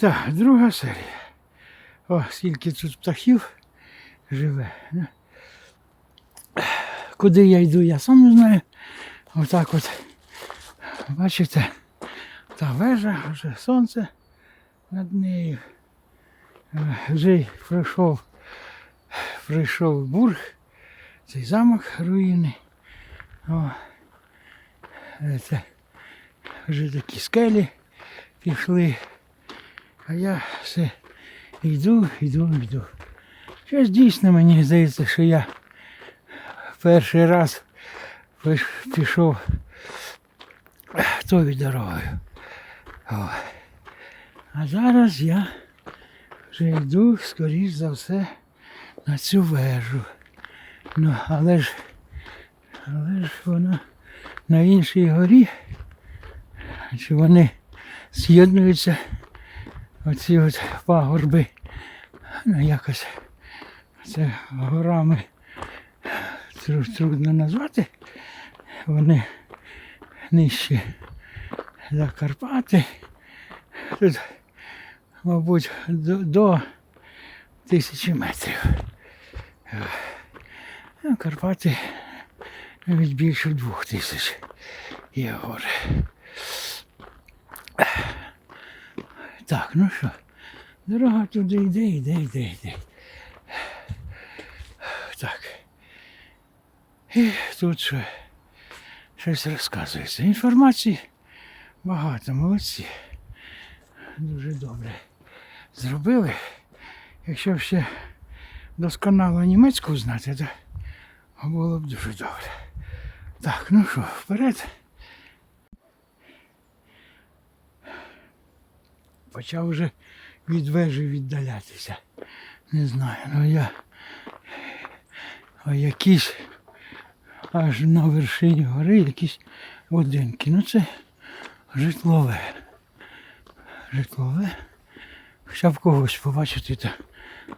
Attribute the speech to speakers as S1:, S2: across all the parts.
S1: Так, друга серія. О, скільки тут птахів живе. Куди я йду, я сам не знаю. Отак от. Бачите, та вежа, вже сонце над нею. Е, Вже й пройшов, пройшов бург, цей замок руїни. О, це вже такі скелі пішли. А я все йду, йду, йду. Щось дійсно мені здається, що я перший раз пішов тою дорогою. О. А зараз я вже йду, скоріш за все, на цю вежу. Ну, але ж, але ж вона на іншій горі. Чи вони з'єднуються оці от пагорби. Ну, якось це горами трудно назвати. Вони нижчі за Карпати. Тут, мабуть, до, до тисячі метрів. А Карпати навіть більше двох тисяч є гори. Так, ну що, дорога туди йде, йде, йде, йде. Так. І тут що, щось розказується. Інформації багато, молодці. Дуже добре зробили. Якщо ще досконало німецьку знати, то було б дуже добре. Так, ну що, вперед. Почав вже від вежі віддалятися. Не знаю, ну я а якісь аж на вершині гори якісь будинки. Ну це житлове. Житлове. Хоча б когось побачити та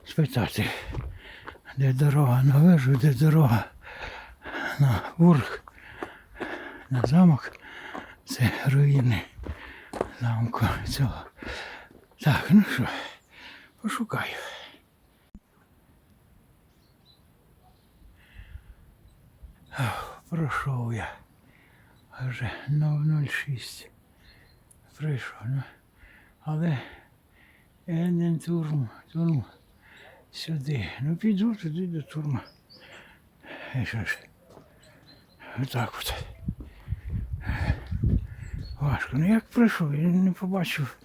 S1: спитати, де дорога на вежу, де дорога на бург, на замок. Це руїни замку цього. Так, ну що, пошукаю. Пройшов я. Вже 006. Прийшов. Ну, але не турму, турму сюди. Ну піду туди до турма. І що ж? Отак от. Важко. Ну як прийшов, я не побачив.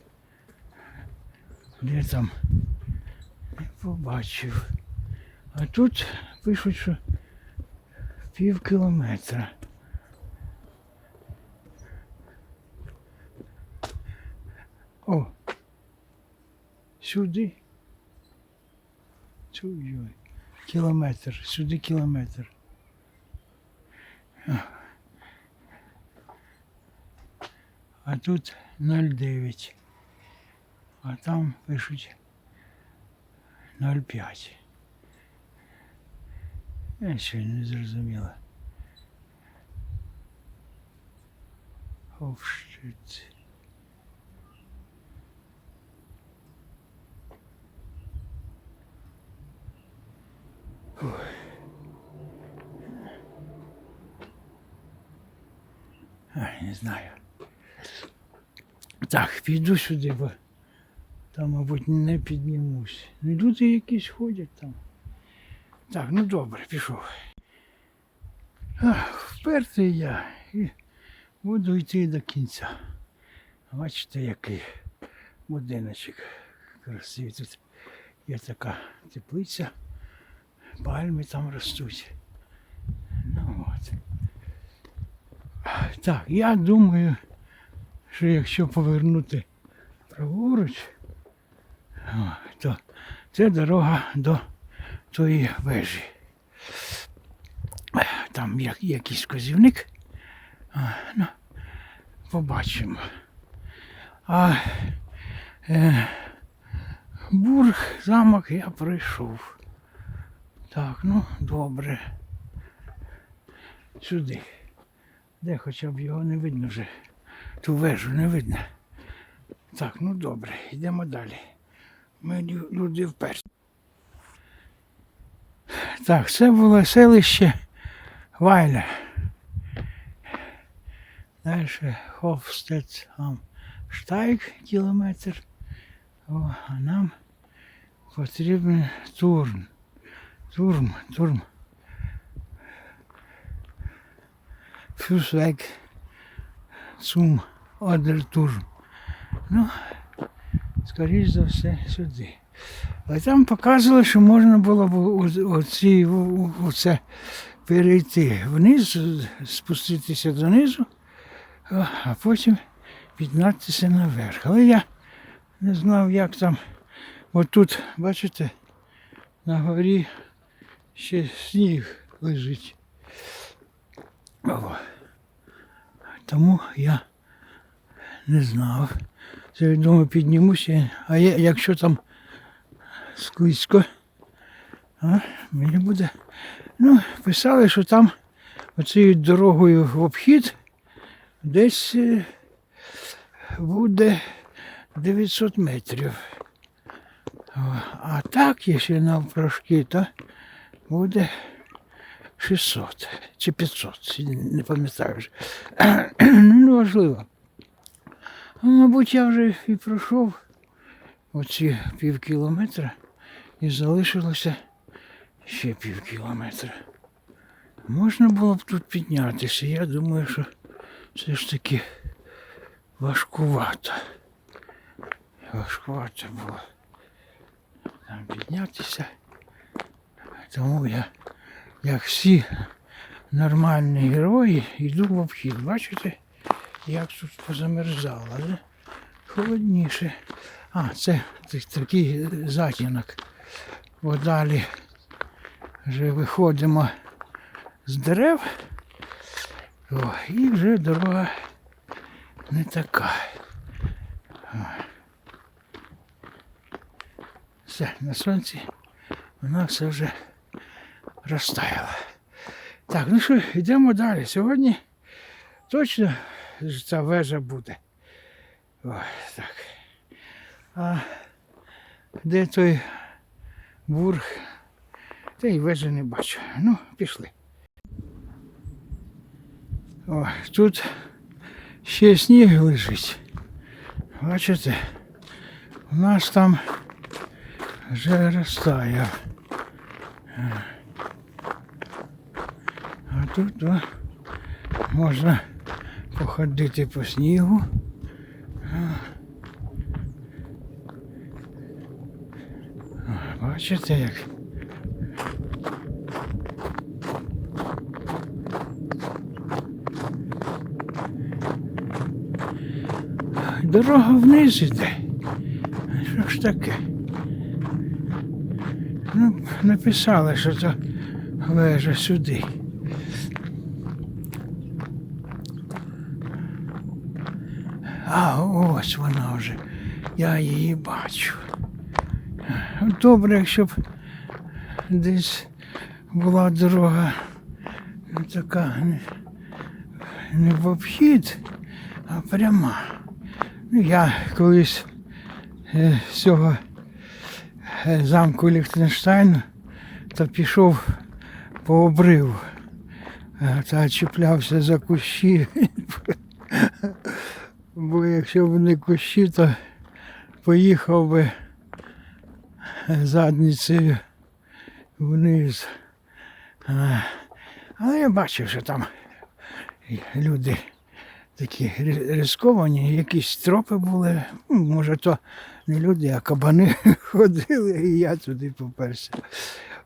S1: Де там? Не побачив. А тут пишуть, що пів кілометра. О! Сюди. Ой-ой. Кілометр. Сюди кілометр. А тут 0,9. А там пишуть 0,5. Я ще не зрозуміла. Овщиці. Ай, не знаю. Так, піду сюди, бо там, мабуть, не піднімусь. Ну, люди якісь ходять там. Так, ну добре, пішов. Ах, впертий я і буду йти до кінця. Бачите, який будиночок красивий. Тут є така теплиця, пальми там ростуть. Ну от. Так, я думаю, що якщо повернути праворуч, то це дорога до тої вежі. Там якийсь вказівник. А, ну, побачимо. А е, бург, замок я пройшов. Так, ну добре. Сюди. Де хоча б його не видно вже. Ту вежу не видно. Так, ну добре, йдемо далі. Ми люди вперше. Так, це було селище Вайля. Далі Хофстед кілометр. О, а нам потрібен Турн. Турм, Турм. Фюсвек Цум Одер Турм. Ну, скоріш за все, сюди. Але там показували, що можна було б оці, оце перейти вниз, спуститися донизу, а потім піднятися наверх. Але я не знав, як там. От тут, бачите, на горі ще сніг лежить. О. Тому я не знав. Це я думаю, піднімуся. А я, якщо там склизько, а, мені буде. Ну, писали, що там оцією дорогою в обхід десь е, буде 900 метрів. А так, якщо навпрошки, то буде 600 чи 500, не пам'ятаю вже. Ну, неважливо. Ну, мабуть, я вже і пройшов оці пів кілометра і залишилося ще пів кілометра. Можна було б тут піднятися. Я думаю, що все ж таки важкувато. Важкувато було там піднятися. Тому я, як всі нормальні герої, йду в обхід. Бачите, як тут позамерзало, але холодніше. А, це такий затінок. Бо далі вже виходимо з дерев. О, і вже дорога не така. Все, на сонці вона все вже розтаяла. Так, ну що, йдемо далі. Сьогодні точно ця вежа буде. О, так. А де той бург? Та й вежі не бачу. Ну, пішли. О, тут ще сніг лежить. Бачите? У нас там вже розтаяв. А тут о, можна походити по снігу. Бачите як? Дорога вниз іде. Що ж таке? Ну, написали, що це вежа сюди. А, ось вона вже. Я її бачу. Добре, якщо б десь була дорога така не, в обхід, а пряма. Ну, я колись е, з цього е, замку Ліхтенштейн то пішов по обриву. Е, Та чіплявся за кущі. Бо якщо б не кущі, то поїхав би задницею вниз. Але я бачив, що там люди такі рисковані, якісь тропи були. Ну, Може, то не люди, а кабани ходили, і я туди поперся.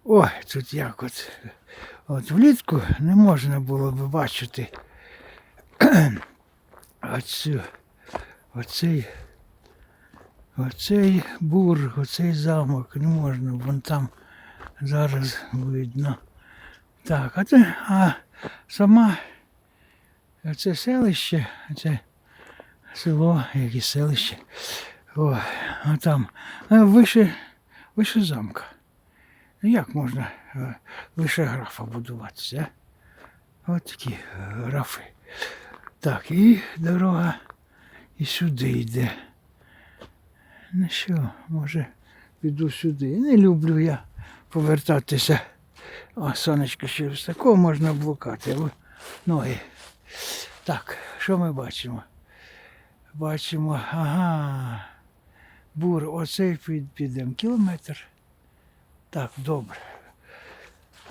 S1: Ой, тут як от. От влітку не можна було б бачити оцю, оцей, оцей бург, оцей замок не можна, вон там зараз видно. Так, а, це, а сама це селище, це село, як і селище. О, а там вище, вище замка. Як можна е, вище графа будуватися? а? От такі графи. Так, і дорога і сюди йде. Ну що, може, піду сюди. Не люблю я повертатися. О, сонечко ще високо можна блукати. Ноги. Так, що ми бачимо? Бачимо, ага. Бур, оцей під, підемо. Кілометр. Так, добре.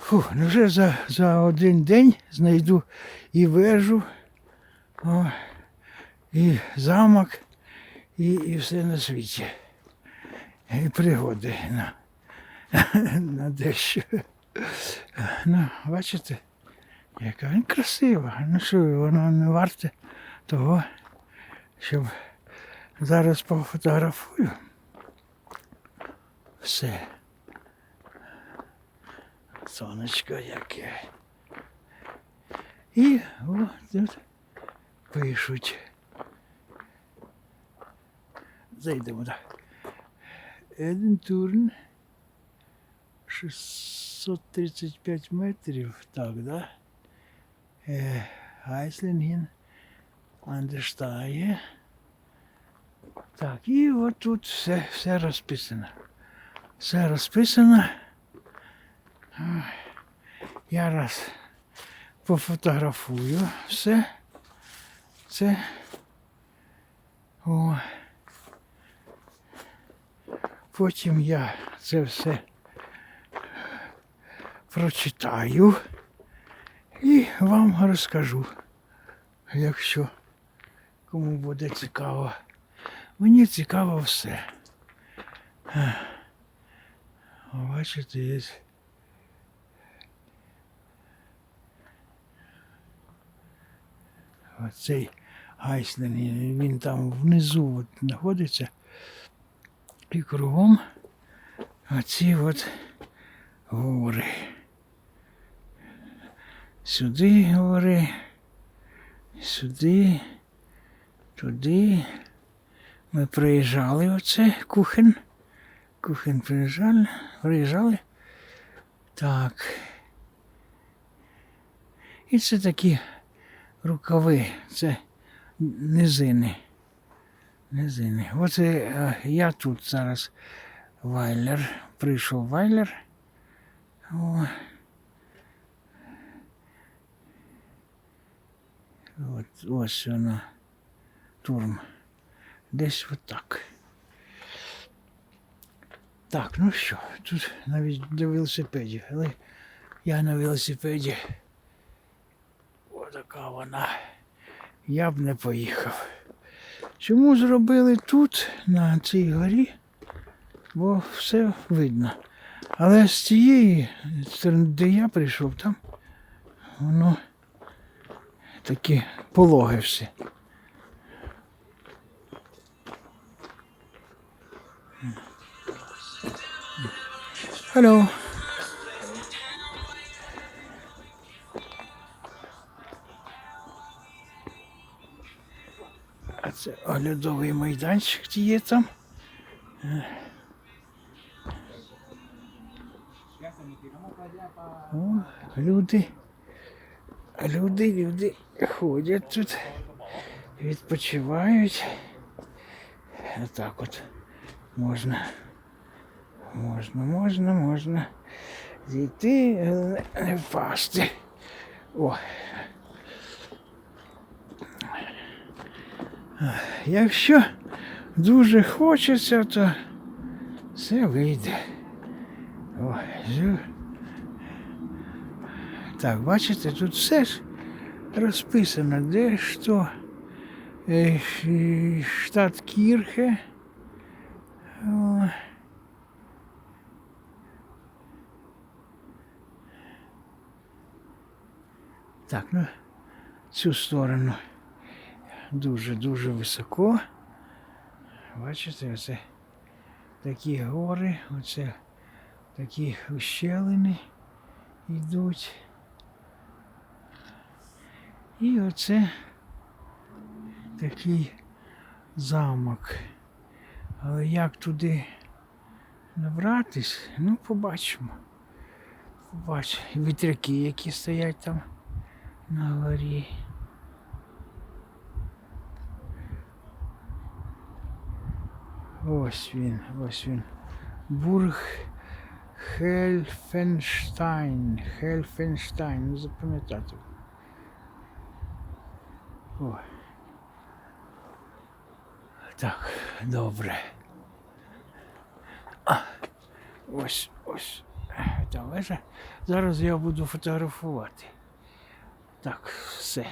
S1: Фу, ну вже за, за один день знайду і вежу, о, і замок, і, і все на світі. І пригоди на, на дещо. Ну, бачите, яка він красива. Ну що, воно не варте того, щоб зараз пофотографую. Все. Сонечко яке. І о, тут пишуть. Зайдемо, так. Едентурн. 635 метрів, так, да? Е, Гайслінген, Андерштає. Так, і от тут все, все розписано. Все розписано. Я раз пофотографую все. Це. О. Потім я це все прочитаю і вам розкажу, якщо кому буде цікаво. Мені цікаво все. Бачите, є. Оцей Айслен, він там внизу от знаходиться. І кругом оці от гори. Сюди гори, сюди, туди. Ми приїжджали оце, кухен. Кухен приїжджали, приїжджали. Так. І це такі рукави, це низини. Низини. Оце е, я тут зараз Вайлер. Прийшов Вайлер. О. От, ось вона. Турм. Десь отак. Так, ну що, тут навіть до велосипедів, але я на велосипеді. Отака вона. Я б не поїхав. Чому зробили тут, на цій горі? Бо все видно. Але з цієї сторони, де я прийшов, там воно такі пологи всі. Hello. Це оглядовий майданчик є там. О, люди. Люди, люди ходять тут, відпочивають. Отак от можна. Можна, можна, можна зійти, не впасти. О. Якщо дуже хочеться, то все вийде. О. Так, бачите, тут все ж розписано, де що. Е, Штат Кірхе. Так, ну, цю сторону дуже-дуже високо. Бачите, оце такі гори, оце такі ущелини йдуть. І оце такий замок. Але як туди набратись, ну побачимо. Побачимо. Вітряки, які стоять там на горі. Ось він, ось він. Бург Хельфенштайн. Хельфенштайн. Не запам'ятати. О. Так, добре. А, ось, ось. Та вежа. Зараз я буду фотографувати. Так, все.